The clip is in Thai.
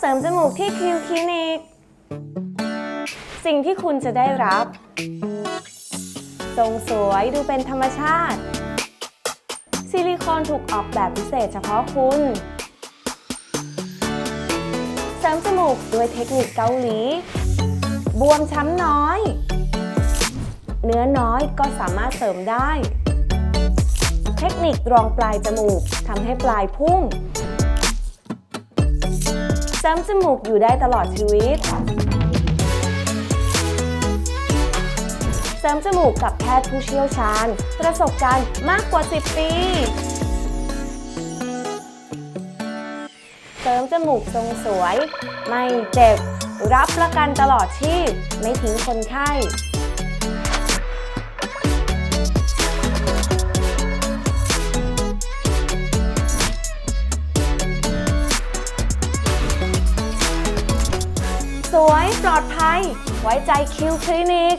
เสริมจมูกที่คิวคลินิก สิ่งที่คุณจะได้รับ ทรงสวยดูเป็นธรรมชาติ ซิลิโคนถูกออกแบบพิเศษเฉพาะคุณ เสริมจมูกด้วยเทคนิคเกาหลี บวมช้ำน้อย เนื้อน้อยก็สามารถเสริมได้ เทคนิครองปลายจมูกทำให้ปลายพุ่ง เสริมจมูกอยู่ได้ตลอดชีวิต เสริมจมูกกับแพทย์ผู้เชี่ยวชาญ ประสบการณ์มากกว่า 10 ปี เสริมจมูกทรงสวย ไม่เจ็บ รับประกันตลอดชีพ ไม่ทิ้งคนไข้ สวยปลอดภัย ไว้ใจคิวคลินิก